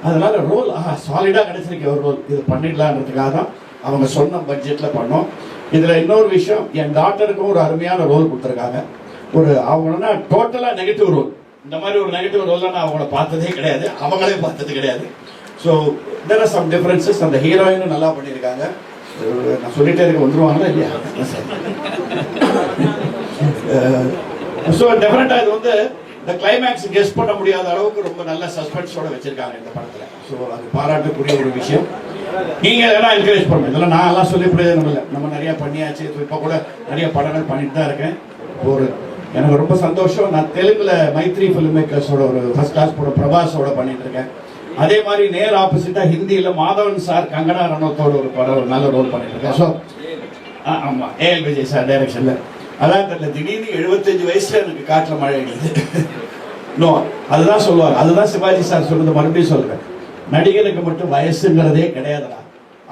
அதனால ரோல் ஆஹா சாலிடாக கிடைச்சிருக்கு. ஒரு ரோல் இது பண்ணிடலான்றதுக்காக தான் அவங்க சொன்ன பட்ஜெட்டில் பண்ணோம். இதுல இன்னொரு விஷயம் என் டாக்டருக்கும் ஒரு அருமையான ரோல் கொடுத்துருக்காங்க. ஒரு அவங்களா டோட்டலா நெகட்டிவ் ரோல் இந்த மாதிரி ஒரு நெகட்டிவ் ரோல் நான் அவங்கள பார்த்ததே கிடையாது. அவங்களே பார்த்தது கிடையாது. So there are some differences அந்த ஹீரோயினும் நல்லா பண்ணியிருக்காங்க. நான் சொல்லிட்டே இருக்க வந்துருவாங்களா இல்லையா? *laughs* ஸோ டெஃபினட்டாக இது வந்து இந்த கிளைமேக்ஸ் கெஸ் பண்ண முடியாத அளவுக்கு ரொம்ப நல்ல சஸ்பென்ஸோட வச்சிருக்காங்க இந்த படத்துல. ஸோ அது பாராட்டக்கூடிய ஒரு விஷயம். நீங்க இதெல்லாம் என்கரேஜ் பண்ணுங்க. இதெல்லாம் நான் எல்லாம் சொல்லி பிரயோஜனம் இல்லை. நம்ம நிறைய பண்ணியாச்சு. இப்போ கூட நிறைய படங்கள் பண்ணிட்டு தான் இருக்கேன். ஒரு எனக்கு ரொம்ப சந்தோஷம். நான் தெலுங்குல மைத்ரி ஃபிலிம் மேக்கர்ஸோட ஒரு ஃபர்ஸ்ட் கிளாஸ் போட பிரபாஸோட பண்ணிட்டு இருக்கேன். அதே மாதிரி நேர் ஆப்போசிட்டா ஹிந்தியில மாதவன் சார் கங்கனா ரணத்தோட ஒரு படம் ஒரு நல்ல ரோல் பண்ணிட்டு இருக்கேன். ஸோ ஆ, ஆமா. ஏஎல் விஜய் சார் டைரக்ஷன்ல அதான் தெரியல திடீர்னு எழுபத்தஞ்சு வயசுல எனக்கு காட்டுல மழை அடிக்குது. நோ அதுதான் சொல்லுவாங்க. அதுதான் சிவாஜி சார் சொன்னது மறுபடியும் சொல்றேன். நடிகனுக்கு மட்டும் வயசுங்கிறதே கிடையாதுடா.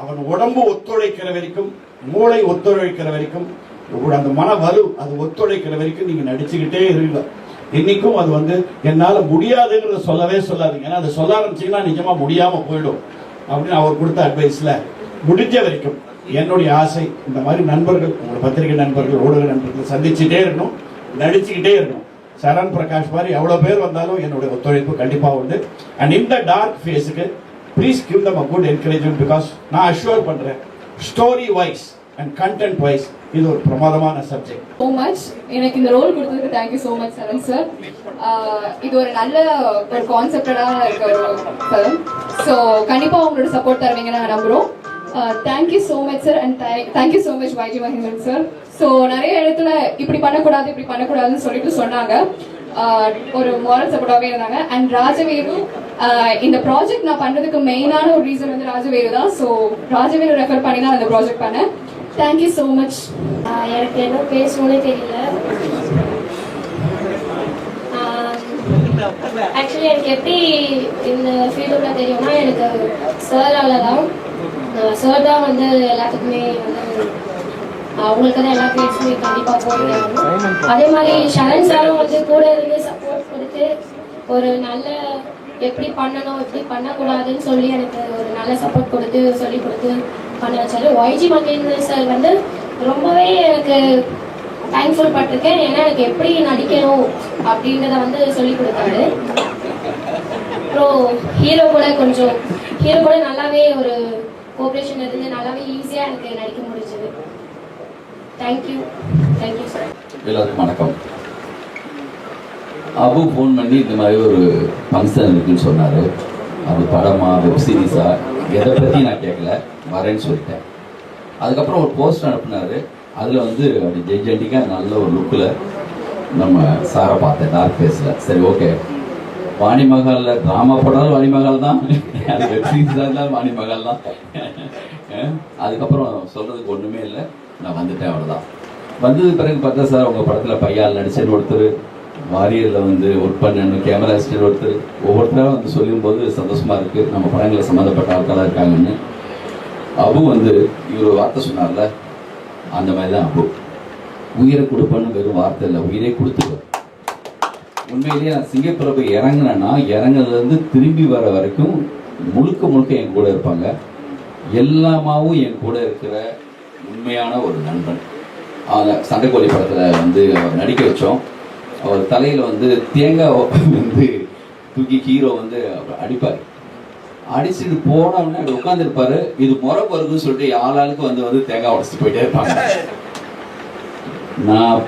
அவன் உடம்பு ஒத்துழைக்கிற வரைக்கும் மூளை ஒத்துழைக்கிற வரைக்கும் அந்த மன வலு அது ஒத்துழைக்கிற வரைக்கும் நீங்க நடிச்சுக்கிட்டே இருங்க. இன்னைக்கும் அது வந்து என்னால முடியாதுங்கிறத சொல்லவே சொல்லாதீங்க. ஏன்னா அதை சொல்ல ஆரம்பிச்சீங்கன்னா நிஜமா முடியாம போயிடும். அப்படின்னு அவர் கொடுத்த அட்வைஸ்ல முடிஞ்ச வரைக்கும் என்னுடைய ஆசை இந்த மாதிரி நண்பர்கள் உங்களோட பத்திரிகை நண்பர்கள் ஊடக நண்பர்கள் சந்திச்சுட்டே இருக்கணும் நடிச்சுக்கிட்டே இருக்கணும். சரண் பிரகாஷ் மாதிரி எவ்வளோ பேர் வந்தாலும் என்னுடைய ஒத்துழைப்பு கண்டிப்பாக உண்டு. அண்ட் இந்த டார்க் ஃபேஸுக்கு please give them a good encouragement because நான் அஷ்யூர் பண்ணுறேன் story wise and content wise இது ஒரு பிரமாதமான சப்ஜெக்ட் ஸோ மச் எனக்கு இந்த ரோல் கொடுத்ததுக்கு thank you so much Charan sir இது ஒரு நல்ல ஒரு கான்செப்டடாக இருக்க ஒரு ஃபிலிம் ஸோ கண்டிப்பாக உங்களோட சப்போர்ட் தருவீங்கன்னு நான் நம்புகிறோம் thank you so much sir and thank you so much Vaiji Mahiman sir so நிறைய இடத்துல இப்படி பண்ணக்கூடாது இப்படி பண்ணக்கூடாதுன்னு சொல்லிட்டு சொன்னாங்க. Uh, ஒரு மாரல் சப்போர்ட்டாகவே இருந்தாங்க. அண்ட் ராஜவேரு uh, இந்த ப்ராஜெக்ட் நான் பண்ணுறதுக்கு மெயினான ஒரு ரீசன் வந்து ராஜவேரு தான். ஸோ ராஜவேரு ரெஃபர் பண்ணி தான் அந்த ப்ராஜெக்ட் பண்ணேன். தேங்க்யூ ஸோ மச் எனக்கு என்ன பேசணும்னே தெரியல. ஆக்சுவலி எனக்கு எப்படி இந்த ஃபீல்டுல தெரியும்னா எனக்கு சார் தான். சார் தான் வந்து எல்லாத்துக்குமே வந்து அவங்களுக்கு தான் எல்லா பேச்சுமே கண்டிப்பாக போய் அதே மாதிரி ஷரண் சாரும் வந்து கூட இருந்து சப்போர்ட் கொடுத்து ஒரு நல்ல எப்படி பண்ணணும் எப்படி பண்ணக்கூடாதுன்னு சொல்லி எனக்கு ஒரு நல்ல சப்போர்ட் கொடுத்து சொல்லி கொடுத்து பண்ண வச்சாரு. ஒய்ஜி மகேந்திரன் சார் வந்து ரொம்பவே எனக்கு தேங்க்ஃபுல் பட்டிருக்கேன். ஏன்னா எனக்கு எப்படி நடிக்கணும் அப்படின்றத வந்து சொல்லி கொடுத்தாரு. அப்புறம் ஹீரோ கூட கொஞ்சம் ஹீரோ கூட நல்லாவே ஒரு கோஆப்ரேஷன் இருந்து நல்லாவே ஈஸியாக எனக்கு நடிக்க முடிஞ்சது. தேங்க்யூ தேங்க்யூ சார் எல்லாருக்கும் வணக்கம். அபு ஃபோன் பண்ணி இந்த மாதிரி ஒரு ஃபங்க்ஷன் இருக்குன்னு சொன்னார். அது படமா வெப் சீரிஸா எதை பற்றி நான் கேட்கல. வரேன்னு சொல்லிட்டேன். அதுக்கப்புறம் ஒரு போஸ்ட் அனுப்புனார். அதில் வந்து அப்படி ஜெய்ஜெண்டிக்காக நல்ல ஒரு லுக்கில் நம்ம சாரை பார்த்தேன். டார்க் ஃபேஸில் சரி ஓகே வாணிமகாலில் ட்ராமா படம் வாணிமகால் தான். அது வெப் இருந்தாலும் வாணிமகால் தான். அதுக்கப்புறம் சொல்கிறதுக்கு ஒன்றுமே இல்லை. நான் வந்துட்டேன் அவ்வளோதான் வந்தது பிறகு பார்த்தா சார் உங்கள் படத்தில் பையால் நடிச்சேன்னு ஒருத்தர் வாரியரில் வந்து ஒர்க் பண்ணணும் கேமரா அசிஸ்டன்ட் ஒருத்தர் ஒவ்வொருத்தரும் வந்து சொல்லும்போது சந்தோஷமாக இருக்குது நம்ம படங்களில் சம்மந்தப்பட்ட ஆட்களாக இருக்காங்கன்னு. அபு வந்து இவர் ஒரு வார்த்தை சொன்னார்ல அந்த மாதிரி தான் அபு. உயிரை கொடுப்பேன்னு வெறும் வார்த்தை இல்லை உயிரே கொடுத்து உண்மையிலேயே நான் சிங்கப்பூரை போய் இறங்கினேன்னா இறங்கினதுலேருந்து திரும்பி வர வரைக்கும் முழுக்க முழுக்க என் கூட இருப்பாங்க. எல்லாமாவும் என் கூட இருக்கிற உண்மையான ஒரு நண்பன். அதில் சண்டைக்கோழி படத்தில் வந்து அவர் நடிக்க வச்சோம். அவர் தலையில் வந்து தேங்காய் வந்து தூக்கி ஹீரோ வந்து அவர் அடிப்பார். அடிச்சுட்டு போனோடனே அப்படி உட்காந்துருப்பாரு இது முறை வருதுன்னு சொல்லிட்டு ஆளாளுக்கு வந்து வந்து தேங்காய் உடச்சிட்டு போயிட்டே இருப்பாங்க. நான்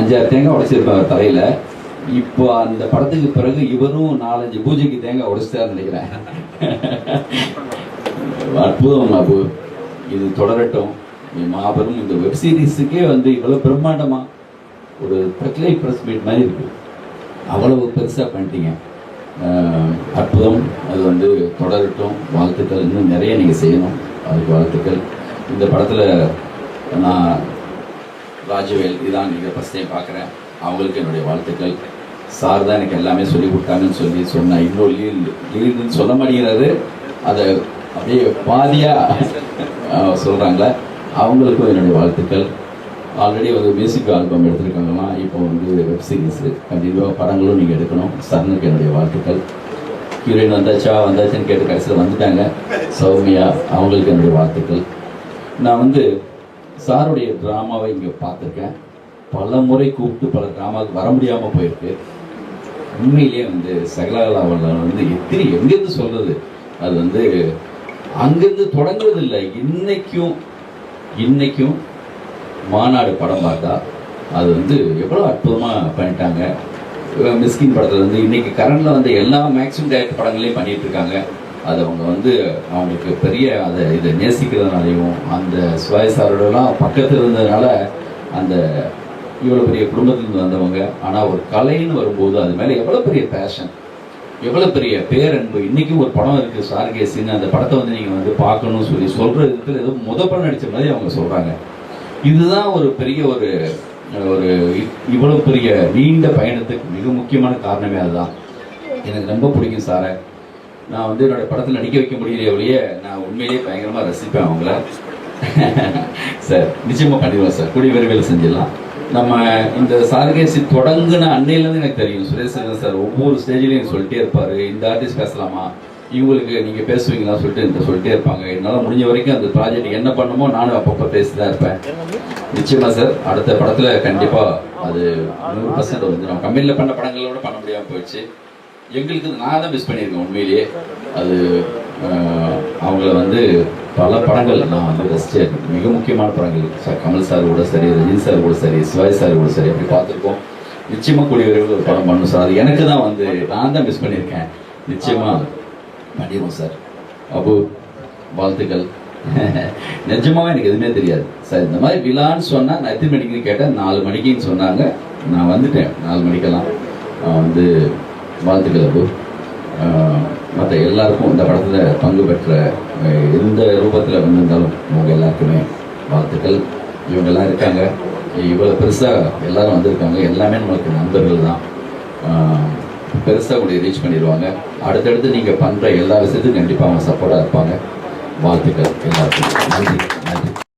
அஞ்சாறு தேங்காய் உடச்சிருப்பேன் அவர் தலையில். இப்போ அந்த படத்துக்கு பிறகு இவரும் நாலஞ்சு பூஜைக்கு தேங்காய் உடைச்சிட்டாருன்னு நினைக்கிறேன். *laughs* அற்புதம் அபு. இது தொடரட்டும். மாபெரும் இந்த வெப் சீரிஸுக்கே வந்து இவ்வளவு பிரம்மாண்டமா ஒரு தக்லை பிரஸ் மீட் மாதிரி இருக்கு. அவ்வளவு பெருசா பண்ணிட்டீங்க. அற்புதம். அது வந்து தொடரட்டும். வாழ்த்துக்கள். இன்னும் நிறைய நீங்கள் செய்யணும். அதுக்கு வாழ்த்துக்கள். இந்த படத்தில் நான் ராஜவேல் இதான் நீங்கள் ஃபஸ்ட் டைம் பார்க்குறேன். அவங்களுக்கு என்னுடைய வாழ்த்துக்கள். சார் தான் எனக்கு எல்லாமே சொல்லி கொடுத்தாங்கன்னு சொல்லி சொன்னேன் இன்னும் லீட் லீடுன்னு சொல்ல மாட்டேங்கிறாரு. அதை அப்படியே பாதியாக சொல்கிறாங்களே அவங்களுக்கும் என்னுடைய வாழ்த்துக்கள். ஆல்ரெடி ஒரு மியூசிக் ஆல்பம் எடுத்திருக்காங்களாம் இப்போ வந்து வெப் சீரிஸ் கண்டிப்பாக படங்களும் நீங்கள் எடுக்கணும். சரணுக்கு என்னுடைய வாழ்த்துக்கள். ஹீரோயின் வந்தாச்சா? வந்தாச்சுன்னு கேட்டு கடைசியில் வந்துட்டாங்க. சௌமியா அவங்களுக்கு என்னுடைய வாழ்த்துக்கள். நான் வந்து சாருடைய ட்ராமாவை இங்கே பார்த்துருக்கேன். பல முறை கூப்பிட்டு பல ட்ராமாவுக்கு வர முடியாமல் போயிருக்கு. உண்மையிலேயே வந்து சகலாகலாவில் வந்து எத்தனை எங்கேருந்து சொல்கிறது அது வந்து அங்கேருந்து தொடங்குறது இல்லை இன்னைக்கும் இன்னைக்கும் மாநாடு படம் பார்த்தா அது வந்து எவ்வளோ அற்புதமாக பண்ணிட்டாங்க. மிஸ்கின் படத்தில் வந்து இன்னைக்கு கரண்டில் வந்து எல்லா மேக்ஸிமம் டைரக்ட் படங்களையும் பண்ணிட்டு இருக்காங்க அது அவங்க வந்து அவங்களுக்கு பெரிய அதை இதை நேசிக்கிறதுனாலையும் அந்த சுவாயசாரோடலாம் பக்கத்தில் இருந்ததுனால அந்த இவ்வளோ பெரிய குடும்பத்திலிருந்து வந்தவங்க. ஆனால் ஒரு கலைன்னு வரும்போது அது மேலே எவ்வளோ பெரிய பேஷன் எவ்வளோ பெரிய பேரன்பு. இன்றைக்கும் ஒரு படம் இருக்குது சார்கேசின்னு அந்த படத்தை வந்து நீங்கள் வந்து பார்க்கணும்னு சொல்லி சொல்கிற விதத்தில் ஏதோ முத படம் நடித்த மாதிரி அவங்க சொல்கிறாங்க இதுதான் ஒரு பெரிய ஒரு ஒரு இவ்வளோ பெரிய நீண்ட பயணத்துக்கு மிக முக்கியமான காரணமே அதுதான். எனக்கு ரொம்ப பிடிக்கும் சாரை. நான் வந்து என்னோட படத்தில் நடிக்க வைக்க முடியலையே ஒழிய நான் உண்மையிலேயே பயங்கரமாக ரசிப்பேன் அவங்கள. *laughs* சார் நிச்சயமாக பண்ணிடுவோம் சார். கூடிய விரைவில் செஞ்சிடலாம். நம்ம இந்த சார்கேசி தொடங்குன அன்னையிலேருந்து எனக்கு தெரியும். சுரேஷ் சார் ஒவ்வொரு ஸ்டேஜ்லையும் எனக்கு சொல்லிட்டே இருப்பார். இந்த ஆர்டிஸ்ட் பேசலாமா? இவங்களுக்கு நீங்கள் பேசுவீங்களா? சொல்லிட்டு என்கிட்ட சொல்லிட்டே இருப்பாங்க. என்னால் முடிஞ்ச வரைக்கும் அந்த ப்ராஜெக்ட் என்ன பண்ணுமோ நானும் அப்பப்போ பேசி தான் இருப்பேன். நிச்சயமாக சார் அடுத்த படத்தில் கண்டிப்பாக அது நூறு பர்சன்ட் வந்து நம்ம கம்பெனியில் பண்ண படங்களோட பண்ண முடியாமல் போயிடுச்சு. எங்களுக்கு நான் தான் மிஸ் பண்ணியிருக்கேன் உண்மையிலேயே. அது அவங்கள வந்து பல படங்கள் நான் வந்து ரசித்தேன் மிக முக்கியமான படங்கள். சார் கமல் சார் கூட சரி ரஜினி சார் கூட சரி சிவாஜி சார் கூட சரி அப்படி பார்த்துருக்கோம் நிச்சயமாக கூடிய விரைவில் ஒரு படம் பண்ணணும் சார் அது எனக்கு தான் வந்து நான் தான் மிஸ் பண்ணியிருக்கேன். நிச்சயமாக பண்ணிடுவோம் சார் அபு வாழ்த்துக்கள். *laughs* நிஜமாவே எனக்கு எதுவுமே தெரியாது. சார் இந்த மாதிரி விழான்னு சொன்னால் நான் எத்தனை மணிக்குன்னு கேட்டேன்? நாலு மணிக்குன்னு சொன்னாங்க. நான் வந்துட்டேன். நாலு மணிக்கெல்லாம். வந்து வாழ்த்துக்கள் அபு. மற்ற எல்லாருக்கும் இந்த படத்தில் பங்கு பெற்ற எந்த ரூபத்தில் வந்திருந்தாலும் அவங்க எல்லாருக்குமே வாழ்த்துக்கள். இவங்கெல்லாம் இருக்காங்க. இவ்வளோ பெருசாக எல்லாரும் வந்திருக்காங்க. எல்லாமே நம்மளுக்கு நண்பர்கள் தான். பெருசாக கூட ரீச் பண்ணிடுவாங்க. அடுத்தடுத்து நீங்கள் பண்ணுற எல்லா விஷயத்துக்கும் கண்டிப்பாக அவங்க சப்போர்ட்டாக இருப்பாங்க. வாழ்த்துக்கள் எல்லாருக்கும். நன்றி.